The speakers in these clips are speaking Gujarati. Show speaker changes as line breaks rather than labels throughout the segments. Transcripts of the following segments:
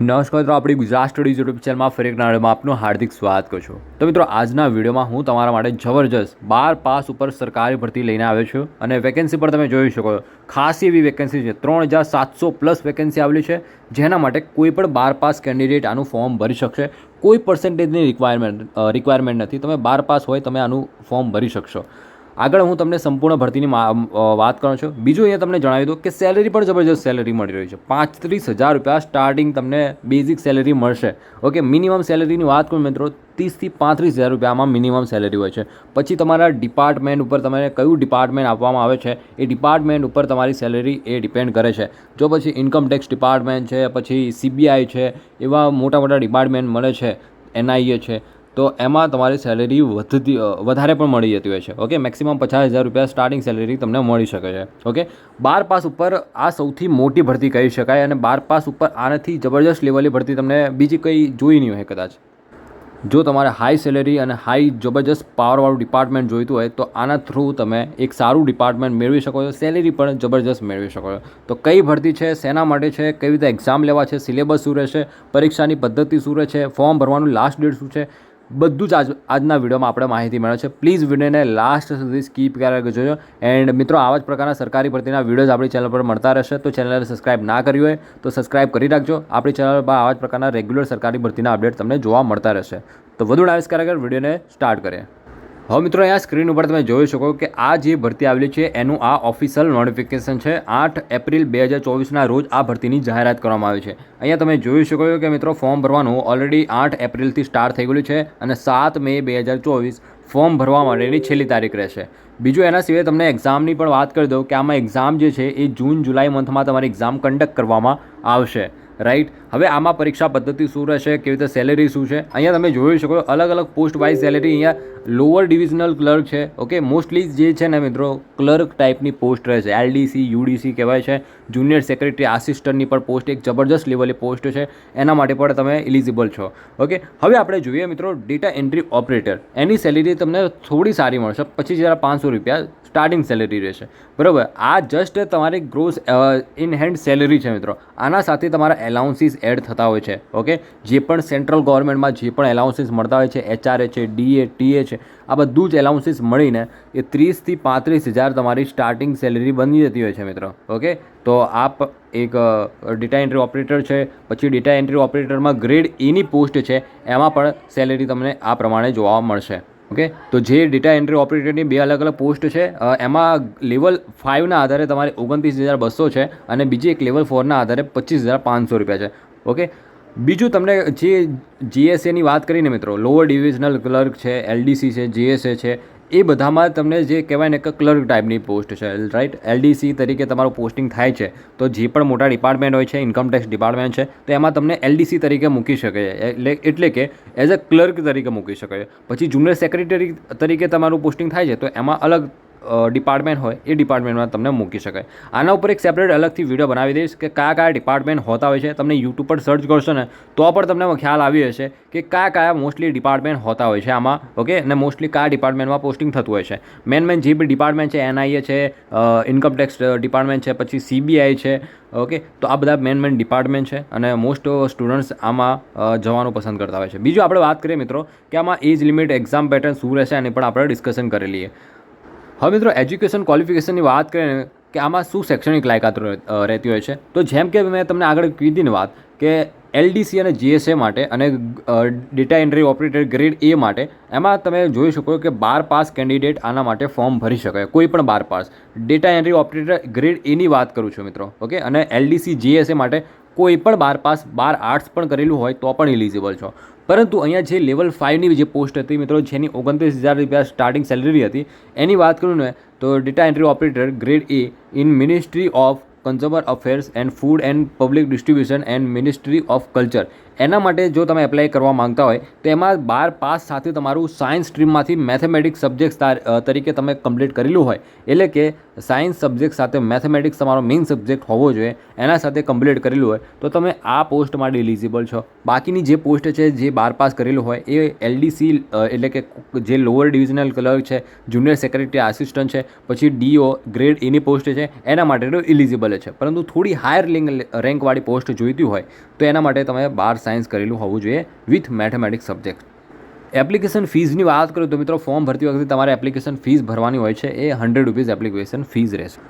નમસ્કાર મિત્રો, આપણી ગુજરાત સ્ટડીઝ યુટ્યુબ ચેનલમાં ફરી એક નાળમાં આપનું હાર્દિક સ્વાગત કરું છું. તો મિત્રો, આજના વિડીયોમાં હું તમારા માટે જબરજસ્ત બાર પાસ ઉપર સરકારી ભરતી લઈને આવ્યો છું અને વેકેન્સી પર તમે જોઈ શકો. ખાસી એવી વેકેન્સી છે, ત્રણ હજાર સાતસો પ્લસ વેકેન્સી આવેલી છે, જેના માટે કોઈ પણ બાર પાસ કેન્ડિડેટ આનું ફોર્મ ભરી શકશે. કોઈ પર્સન્ટેજની રિક્વાયરમેન્ટ રિક્વાયરમેન્ટ નથી. તમે બાર પાસ હોય, તમે આનું ફોર્મ ભરી શકશો. આગળ હું તમને સંપૂર્ણ ભરતીની વાત કરું છું. બીજું અહીંયા તમને જણાવી દઉં કે સેલેરી પણ જબરજસ્ત સેલેરી મળી રહી છે. પાંત્રીસ હજાર રૂપિયા સ્ટાર્ટિંગ તમને બેઝિક સેલેરી મળશે. ઓકે મિનિમમ સેલેરીની વાત કરું મિત્રો ત્રીસથી પાંત્રીસ હજાર રૂપિયામાં મિનિમમ સેલેરી હોય છે. પછી તમારા ડિપાર્ટમેન્ટ ઉપર તમારે કયું ડિપાર્ટમેન્ટ આપવામાં આવે છે, એ ડિપાર્ટમેન્ટ ઉપર તમારી સેલેરી એ ડિપેન્ડ કરે છે. જો પછી ઇન્કમ ટેક્સ ડિપાર્ટમેન્ટ છે, પછી સીબીઆઈ છે, એવા મોટા મોટા ડિપાર્ટમેન્ટ મળે છે એનઆઈએ છે. તો એમાં તમારી સેલેરી વધતી વધારે પણ મળી જતી હોય છે ઓકે મેક્સિમમ પચાસ હજાર રૂપિયા સ્ટાર્ટિંગ સેલેરી તમને મળી શકે છે ઓકે બાર પાસ ઉપર આ સૌથી મોટી ભરતી કહી શકાય અને બાર પાસ ઉપર આનાથી જબરજસ્ત લેવલની ભરતી તમને બીજી કંઈ જોઈ નહીં હોય કદાચ. જો તમારે હાઈ સેલેરી અને હાઈ જબરજસ્ત પાવરવાળું ડિપાર્ટમેન્ટ જોઈતું હોય, તો આના થ્રુ તમે એક સારું ડિપાર્ટમેન્ટ મેળવી શકો છો સેલેરી પણ જબરજસ્ત મેળવી શકો છો. તો કઈ ભરતી છે શેના માટે છે કઈ રીતે એક્ઝામ લેવા છે સિલેબસ શું રહેશે, પરીક્ષાની પદ્ધતિ શું રહે છે ફોર્મ ભરવાનું લાસ્ટ ડેટ શું છે બધું જ આજ, આજના વિડીયોમાં આપણે માહિતી મળે છે. પ્લીઝ વિડીયોને લાસ્ટ સુધી સ્કીપ કર્યા જોજો. એન્ડ મિત્રો, આવા જ પ્રકારના સરકારી ભરતીના વિડીયોઝ આપણી ચેનલ પર મળતા રહેશે. તો ચેનલને સબસ્ક્રાઇબ ના કરી હોય, તો સબસ્ક્રાઇબ કરી રાખજો. આપણી ચેનલ પર આવા જ પ્રકારના રેગ્યુલર સરકારી ભરતીના અપડેટ તમને જોવા મળતા રહેશે. તો વધુ ડાયસ કરાગર વિડીયોને સ્ટાર્ટ કરીએ. હવે મિત્રો, અહીંયા સ્ક્રીન ઉપર તમે જોઈ શકો કે આ જે ભરતી આવેલી છે, એનું આ ઓફિશિયલ નોટિફિકેશન છે. આઠ એપ્રિલ બે હજાર ચોવીસના રોજ આ ભરતીની જાહેરાત કરવામાં આવી છે. અહીંયા તમે જોઈ શકો કે મિત્રો ફોર્મ ભરવાનું ઓલરેડી આઠ એપ્રિલથી સ્ટાર્ટ થઈ ગયેલું છે અને સાત મે બે હજાર ચોવીસ ફોર્મ ભરવા માટેની છેલ્લી તારીખ રહેશે. બીજું, એના સિવાય તમને એક્ઝામની પણ વાત કરી દઉં કે આમાં એક્ઝામ જે છે, એ જૂન, જુલાઈ મંથમાં તમારી એક્ઝામ કન્ડક્ટ કરવામાં આવશે. રાઈટ હવે આમાં પરીક્ષા પદ્ધતિ શું રહેશે? કેવી રીતે સેલેરી શું છે? અહીંયા તમે જોઈ શકો અલગ અલગ પોસ્ટ વાઇઝ સેલેરી અહીંયા લોઅર ડિવિઝનલ ક્લર્ક છે. ઓકે મોસ્ટલી જે છે ને મિત્રો ક્લર્ક ટાઈપની પોસ્ટ રહેશે એલડીસી યુડીસી કહેવાય છે. જુનિયર સેક્રેટરી આસિસ્ટન્ટની પણ પોસ્ટ એક જબરજસ્ત લેવલની પોસ્ટ છે. એના માટે પણ તમે ઇલિજિબલ છો. ઓકે હવે આપણે જોઈએ મિત્રો ડેટા એન્ટ્રી ઓપરેટર એની સેલેરી તમને થોડી સારી મળશે. પચીસ હજાર પાંચસો રૂપિયા સ્ટાર્ટિંગ સેલેરી રહેશે. બરાબર? આ જસ્ટ તમારી ગ્રોસ ઇન હેન્ડ સેલેરી છે મિત્રો. આના સાથે તમારા એલાઉન્સીસ એડ થતા હોય છે ઓકે જે પણ સેન્ટ્રલ ગવર્મેન્ટમાં જે પણ એલાઉન્સીસ મળતા હોય છે એચઆરએ છે ડીએ ટીએ છે, આ બધું જ એલાઉન્સીસ મળીને એ ત્રીસથી પાંત્રીસ હજાર તમારી સ્ટાર્ટિંગ સેલેરી બની જતી હોય છે મિત્રો ઓકે તો આપ એક ડેટા એન્ટ્રી ઓપરેટર છે, પછી ડેટા એન્ટ્રી ઓપરેટરમાં ગ્રેડ એની પોસ્ટ છે, એમાં પણ સેલેરી તમને આ પ્રમાણે જોવા મળશે. ઓકે? તો જે ડેટા એન્ટ્રી ઓપરેટરની બે અલગ અલગ પોસ્ટ છે એમાં લેવલ ફાઇવના આધારે તમારે ઓગણત્રીસ હજાર બસો છે અને બીજી એક લેવલ ફોરના આધારે પચીસ હજાર પાંચસો રૂપિયા છે. ઓકે? બીજું તમને જે જીએસએની વાત કરીને મિત્રો લોઅર ડિવિઝનલ ક્લર્ક છે એલડીસી છે જીએસએ છે એ બધામાં તમને જે કહેવાય ને કે ક્લર્ક ટાઈપની પોસ્ટ છે રાઈટ એલડીસી તરીકે તમારું પોસ્ટિંગ થાય છે, તો જે પણ મોટા ડિપાર્ટમેન્ટ હોય છે ઇન્કમ ટેક્સ ડિપાર્ટમેન્ટ છે, તો એમાં તમને એલડીસી તરીકે મૂકી શકે છે એટલે એટલે કે એઝ અ ક્લર્ક તરીકે મૂકી શકે. છે પછી જુનિયર સેક્રેટરી તરીકે તમારું પોસ્ટિંગ થાય છે, તો એમાં અલગ ડિપાર્ટમેન્ટ હોય, એ ડિપાર્ટમેન્ટમાં તમને મૂકી શકાય. આના ઉપર એક સેપરેટ અલગથી વીડિયો બનાવી દઈશ કે કયા કયા ડિપાર્ટમેન્ટ હોતા હોય છે. તમને યુટ્યુબ પર સર્ચ કરશો ને, તો પણ તમને ખ્યાલ આવી હશે કે કયા કયા મોસ્ટલી ડિપાર્ટમેન્ટ હોતા હોય છે આમાં ઓકે અને મોસ્ટલી કયા ડિપાર્ટમેન્ટમાં પોસ્ટિંગ થતું હોય છે. મેન મેન જે બી ડિપાર્ટમેન્ટ છે એનઆઈએ છે ઇન્કમટેક્સ ડિપાર્ટમેન્ટ છે, પછી સીબીઆઈ છે ઓકે તો આ બધા મેન મેન ડિપાર્ટમેન્ટ છે અને મોસ્ટ સ્ટુડન્ટ્સ આમાં જવાનું પસંદ કરતા હોય છે. બીજું આપણે વાત કરીએ મિત્રો, કે આમાં એજ લિમિટ એક્ઝામ પેટર્ન શું રહેશે એની પણ આપણે ડિસ્કશન કરી લઈએ. હવે મિત્રો એજ્યુકેશન ક્વોલિફિકેશનની વાત કરીએ કે આમાં શું શૈક્ષણિક લાયકાત રહે- રહેતી હોય છે? તો જેમ કે મેં તમને આગળ કીધી ને વાત, કે એલડીસી અને જીએસએ માટે અને data entry operator grade A માટે, એમાં તમે જોઈ શકો કે બાર પાસ કેન્ડિડેટ આના માટે ફોર્મ ભરી શકે કોઈ પણ બાર pass. Data entry operator grade એની વાત કરું છું મિત્રો, ઓકે? અને એલડીસી, જીએસએ માટે કોઈ પણ બાર પાસ, બાર આર્ટ્સ પણ કરેલું હોય તો પણ ઇલિજિબલ છો. પરંતુ અહીંયા જે લેવલ ફાઇવની જે પોસ્ટ હતી, મિત્રો, જેની ઓગણત્રીસ હજાર રૂપિયા સ્ટાર્ટિંગ સેલેરી હતી, એની વાત કરું ને, તો data entry operator grade A in ministry of consumer affairs and food and public distribution and ministry of culture એના માટે જો તમે એપ્લાય કરવા માંગતા હોય, તો એમાં બાર પાસ સાથે તમારું સાયન્સ સ્ટ્રીમમાંથી મેથેમેટિક્સ સબ્જેક્ટ તરીકે તમે કમ્પ્લીટ કરેલું હોય, એટલે કે સાયન્સ સબ્જેક્ટ સાથે મેથેમેટિક્સ તમારો મેઇન સબ્જેક્ટ હોવો જોઈએ, એના સાથે કમ્પ્લીટ કરેલું હોય, તો તમે આ પોસ્ટ માટે એલિજિબલ છો. બાકીની જે પોસ્ટ છે, જે બાર પાસ કરેલું હોય, એ એલડીસી એટલે કે જે લોઅર ડિવિઝનલ ક્લર્ક છે જુનિયર સેક્રેટરી આસિસ્ટન્ટ છે, પછી ડીઓ ગ્રેડ એની પોસ્ટ છે, એના માટે તો ઇલિજિબલ છે. પરંતુ થોડી હાયર લિંક રેન્કવાળી પોસ્ટ જોઈતી હોય, તો એના માટે તમે બાર સાયન્સ કરેલું હોવું જોઈએ વિથ મેથેમેટિક્સ સબ્જેક્ટ એપ્લિકેશન ફીઝની વાત કરું તો મિત્રો ફોર્મ ભરતી વખતે તમારે એપ્લિકેશન ફીસ ભરવાની હોય છે. એ હંડ્રેડ રૂપીઝ એપ્લિકેશન ફીઝ રહેશે.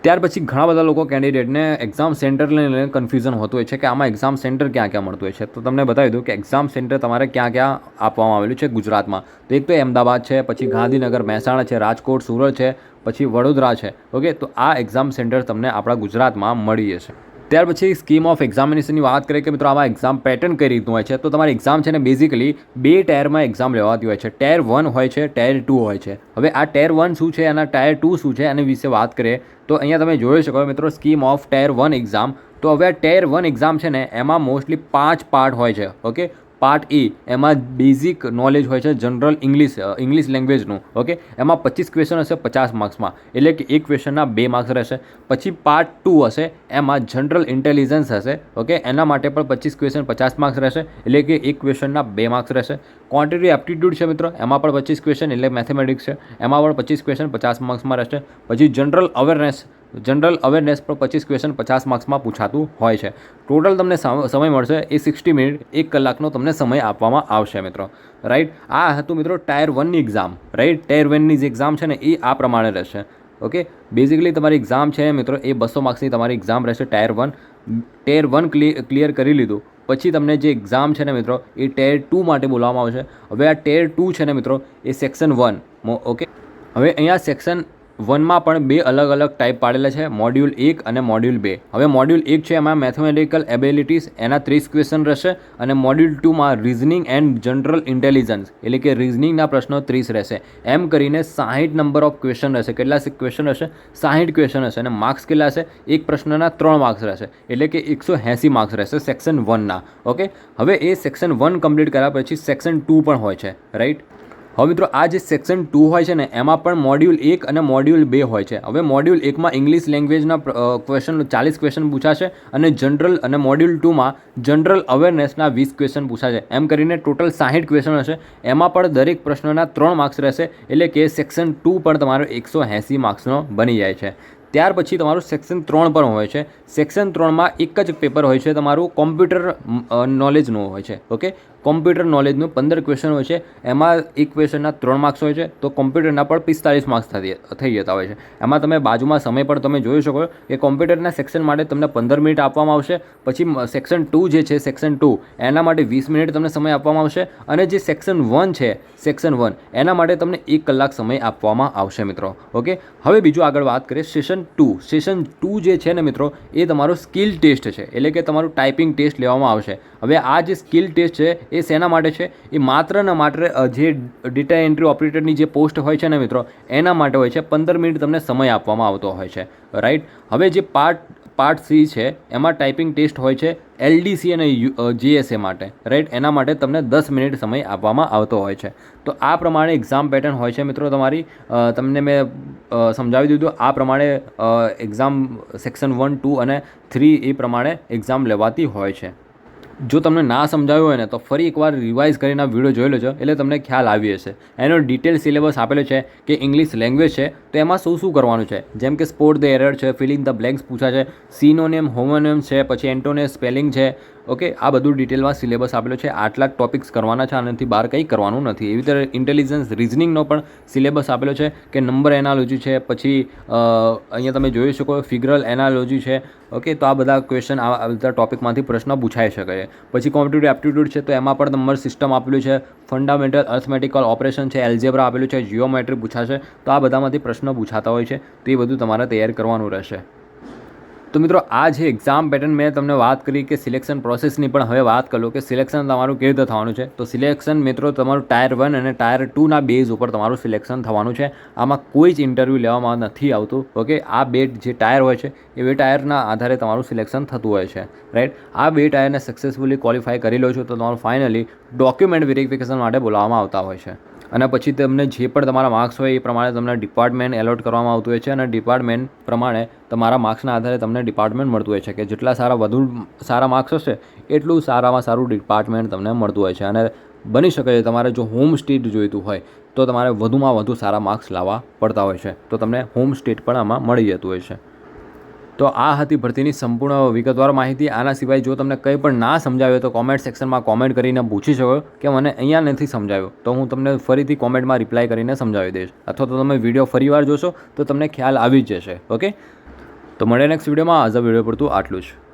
ત્યાર પછી ઘણા બધા લોકો કેન્ડિડેટને એક્ઝામ સેન્ટર લઈને કન્ફ્યુઝન હોતું હોય છે કે આમાં એક્ઝામ સેન્ટર ક્યાં ક્યાં મળતું હોય છે. તો તમને બતાવી દઉં કે એક્ઝામ સેન્ટર તમારે ક્યાં ક્યાં આપવામાં આવેલું છે ગુજરાતમાં. તો એક તો અમદાવાદ છે, પછી ગાંધીનગર, મહેસાણા છે, રાજકોટ, સુરત છે, પછી વડોદરા છે. ઓકે? તો આ એક્ઝામ સેન્ટર તમને આપણા ગુજરાતમાં મળી જશે. ત્યાર પછી સ્કીમ ઓફ એક્ઝામિનેશનની વાત કરીએ કે મિત્રો, આમાં એક્ઝામ પેટર્ન કઈ રીતનું હોય છે? તો તમારી એક્ઝામ છે ને બેઝિકલી બે ટાયરમાં એક્ઝામ લેવાતી હોય છે. ટાયર વન હોય છે ટાયર ટુ હોય છે. હવે આ ટાયર વન શું છે અને ટાયર ટુ શું છે એની વિશે વાત કરીએ. તો અહીંયા તમે જોઈ શકો મિત્રો scheme of tier one exam તો હવે આ ટેર વન એક્ઝામ છે ને, એમાં મોસ્ટલી પાંચ પાર્ટ હોય છે ઓકે પાર્ટ એ એમાં બેઝિક નોલેજ હોય છે જનરલ ઇંગ્લિશ ઇંગ્લિશ લેંગ્વેજનું ઓકે એમાં પચીસ ક્વેશ્ચન હશે પચાસ માર્ક્સમાં એટલે કે એક ક્વેશ્ચનના બે માર્ક્સ રહેશે. પછી પાર્ટ ટુ હશે, એમાં જનરલ ઇન્ટેલિજન્સ હશે ઓકે એના માટે પણ પચીસ ક્વેશ્ચન પચાસ માર્ક્સ રહેશે, એટલે કે એક ક્વેશ્ચનના બે માર્ક્સ રહેશે. ક્વોન્ટિટી એપ્ટિટ્યૂડ છે મિત્રો. એમાં પણ પચીસ ક્વેશ્ચન એટલે મેથેમેટિક્સ છે. એમાં પણ પચીસ ક્વેશ્ચન પચાસ માર્ક્સમાં રહેશે. પછી જનરલ અવેરનેસ જનરલ અવેરનેસ પર પચીસ ક્વેશ્ચન પચાસ માર્ક્સમાં પૂછાતું હોય છે. ટોટલ તમને સમ- સમય મળશે એ સિક્સટી મિનિટ એક કલાકનો તમને સમય આપવામાં આવશે મિત્રો. રાઈટ આ હતું મિત્રો ટાયર વનની એક્ઝામ રાઈટ ટાયર વનની જે એક્ઝામ છે ને, એ આ પ્રમાણે રહેશે. ઓકે બેઝિકલી તમારી એક્ઝામ છે મિત્રો, એ બસો માર્ક્સની તમારી એક્ઝામ રહેશે tier one tier one clear કરી લીધું. પછી તમને જે એક્ઝામ છે ને મિત્રો, એ ટેર ટુ માટે બોલાવવામાં આવશે. હવે આ ટેર ટુ છે ને મિત્રો, એ સેક્શન વન ઓકે હવે અહીંયા સેક્શન વનમાં પણ બે અલગ અલગ ટાઈપ પાડેલા છે મોડ્યુલ એક અને મોડ્યુલ બે. હવે મોડ્યુલ એક છે એમાં મેથેમેટિકલ એબિલિટીઝ એના ત્રીસ ક્વેશ્ચન રહેશે અને મોડ્યુલ ટુમાં રિઝનિંગ એન્ડ જનરલ ઇન્ટેલિજન્સ એટલે કે રિઝનિંગના પ્રશ્નો ત્રીસ રહેશે. એમ કરીને સાહીઠ નંબર ઓફ ક્વેશ્ચન રહેશે. કેટલા ક્વેશ્ચન રહેશે સાહીઠ ક્વેશ્ચન હશે અને માર્ક્સ કેટલા હશે? એક પ્રશ્નના ત્રણ માર્ક્સ રહેશે. એટલે કે એકસો એંસી માર્ક્સ રહેશે સેક્શન વનના ઓકે હવે એ સેક્શન વન કમ્પ્લીટ કર્યા પછી સેક્શન ટુ પણ હોય છે. રાઈટ હવે મિત્રો, આ જે સેક્શન ટુ હોય છે ને, એમાં પણ મોડ્યુલ એક અને મોડ્યુલ બે હોય છે. હવે મોડ્યુલ એકમાં ઇંગ્લિશ લેંગ્વેજના ક્વેશ્ચન ચાલીસ ક્વેશ્ચન પૂછાશે અને જનરલ અને મોડ્યુલ ટુમાં જનરલ અવેરનેસના વીસ ક્વેશ્ચન પૂછાશે. એમ કરીને ટોટલ સાહીઠ ક્વેશ્ચન હશે. એમાં પણ દરેક પ્રશ્નના ત્રણ માર્ક્સ રહેશે, એટલે કે સેક્શન ટુ પણ તમારો એકસો એંસી માર્ક્સનો બની જાય છે. ત્યાર પછી તમારું સેક્શન ત્રણ પણ હોય છે. સેક્શન ત્રણમાં એક જ પેપર હોય છે તમારું કોમ્પ્યુટર નોલેજનું હોય છે. ઓકે કોમ્પ્યુટર નોલેજનું પંદર ક્વેશ્ચન હોય છે, એમાં એક ક્વેશ્ચનના ત્રણ માર્ક્સ હોય છે, તો કોમ્પ્યુટરના પણ પિસ્તાળીસ માર્ક્સ થતી થઈ જતા હોય છે. એમાં તમે બાજુમાં સમય પણ તમે જોઈ શકો કે કોમ્પ્યુટરના સેક્શન માટે તમને પંદર મિનિટ આપવામાં આવશે, પછી સેક્શન ટુ જે છે સેક્શન ટુ એના માટે વીસ મિનિટ તમને સમય આપવામાં આવશે, અને જે સેક્શન વન છે સેક્શન વન એના માટે તમને એક કલાક સમય આપવામાં આવશે મિત્રો. ઓકે? હવે બીજું આગળ વાત કરીએ સેશન ટુ સેશન ટુ જે છે ને મિત્રો, એ તમારો સ્કિલ ટેસ્ટ છે. એટલે કે તમારું ટાઈપિંગ ટેસ્ટ લેવામાં આવશે. હવે આ જે સ્કિલ ટેસ્ટ છે એ શેના માટે છે? એ માત્ર ને માત્ર જે ડેટા એન્ટ્રી ઓપરેટરની જે પોસ્ટ હોય છે ને મિત્રો, એના માટે હોય છે. પંદર મિનિટ તમને સમય આપવામાં આવતો હોય છે. રાઈટ હવે જે પાર્ટ પાર્ટ સી છે, એમાં ટાઈપિંગ ટેસ્ટ હોય છે એલડીસી અને જીએસએ માટે. રાઈટ એના માટે તમને દસ મિનિટ સમય આપવામાં આવતો હોય છે. તો આ પ્રમાણે એક્ઝામ પેટર્ન હોય છે મિત્રો તમારી. તમને મેં સમજાવી દીધું. આ પ્રમાણે એક્ઝામ સેક્શન વન ટુ અને થ્રી એ પ્રમાણે એક્ઝામ લેવાતી હોય છે. જો તમને ના સમજાવ્યું હોય ને, તો ફરી એકવાર રિવાઇઝ કરીને આ વીડિયો જોઈ લેજો, એટલે તમને ખ્યાલ આવી હશે એનો ડિટેલ સિલેબસ આપેલો છે કે ઇંગ્લિશ લેંગ્વેજ છે, તો એમાં શું શું કરવાનું છે? જેમ કે સ્પોર્ટ ધ એરર છે ફિલિંગ ધ બ્લેન્ક્સ પૂછા છે સિનોનેમ હોમોનેમ છે, પછી એન્ટોને સ્પેલિંગ છે. ઓકે આ બધું ડિટેલમાં સિલેબસ આપેલો છે. આટલા ટોપિક્સ કરવાના છે, આનાથી બહાર કંઈ કરવાનું નથી. એવી રીતે ઇન્ટેલિજન્સ રિઝનિંગનો પણ સિલેબસ આપેલો છે, કે નંબર એનાલોજી છે, પછી અહીંયા તમે જોઈ શકો ફિગરલ એનાલોજી છે ઓકે તો આ બધા ક્વેશ્ચન આ બધા ટોપિકમાંથી પ્રશ્ન પૂછાઈ શકે છે. પછી કોમ્પિટેટિવ એપ્ટિટ્યૂડ છે, તો એમાં પણ નંબર સિસ્ટમ આપેલું છે. ફંડામેન્ટલ અર્થમેટિકલ ઓપરેશન છે એલ્જેબ્રા આપેલું છે જીઓમેટ્રી પૂછાશે. તો આ બધામાંથી પ્રશ્નો પૂછાતા હોય છે. તો એ બધું તમારે તૈયાર કરવાનું રહેશે. તો મિત્રો, આ જે એક્ઝામ પેટર્ન મેં તમને વાત કરી કે સિલેક્શન પ્રોસેસની પણ હવે વાત કરું કે સિલેક્શન તમારું કેવી રીતે થવાનું છે? તો સિલેક્શન મિત્રો, તમારું ટાયર વન અને ટાયર ટુના બેઝ ઉપર તમારું સિલેક્શન થવાનું છે. આમાં કોઈ જ ઇન્ટરવ્યૂ લેવામાં નથી આવતું ઓકે આ બે જે ટાયર હોય છે, એ બે ટાયરના આધારે તમારું સિલેક્શન થતું હોય છે રાઈટ આ બે ટાયરને સક્સેસફુલી ક્વોલિફાય કરી લો છો તો તમારું ફાઇનલી ડોક્યુમેન્ટ વેરિફિકેશન માટે બોલાવવામાં આવતા હોય છે. અને પછી તમને જે પણ તમારા માર્ક્સ હોય એ પ્રમાણે તમને ડિપાર્ટમેન્ટ એલોટ કરવામાં આવતું હોય છે અને ડિપાર્ટમેન્ટ પ્રમાણે તમારા માર્ક્સના આધારે તમને ડિપાર્ટમેન્ટ મળતું હોય છે કે જેટલા સારા વધુ સારા માર્ક્સ હશે, એટલું સારામાં સારું ડિપાર્ટમેન્ટ તમને મળતું હોય છે. અને બની શકે છે, તમારે જો હોમ સ્ટેટ જોઈતું હોય, તો તમારે વધુમાં વધુ સારા માર્ક્સ લાવવા પડતા હોય છે. તો તમને હોમ સ્ટેટ પણ આમાં મળી જતું હોય છે. તો આ હતી ભરતીની સંપૂર્ણ વિગતવાર માહિતી. આના સિવાય જો તમને કંઈ પણ ના સમજાવ્યો તો કોમેન્ટ સેક્શનમાં કોમેન્ટ કરીને પૂછી શકો કે મને અહીંયા નથી સમજાવ્યો. તો હું તમને ફરીથી કોમેન્ટમાં રિપ્લાય કરીને સમજાવી દઈશ. અથવા તો તમે વીડિયો ફરીવાર જોશો તો તમને ખ્યાલ આવી જ જશે. ઓકે તો મળે નેક્સ્ટ વિડીયોમાં આજ વીડિયો પડતું આટલું જ.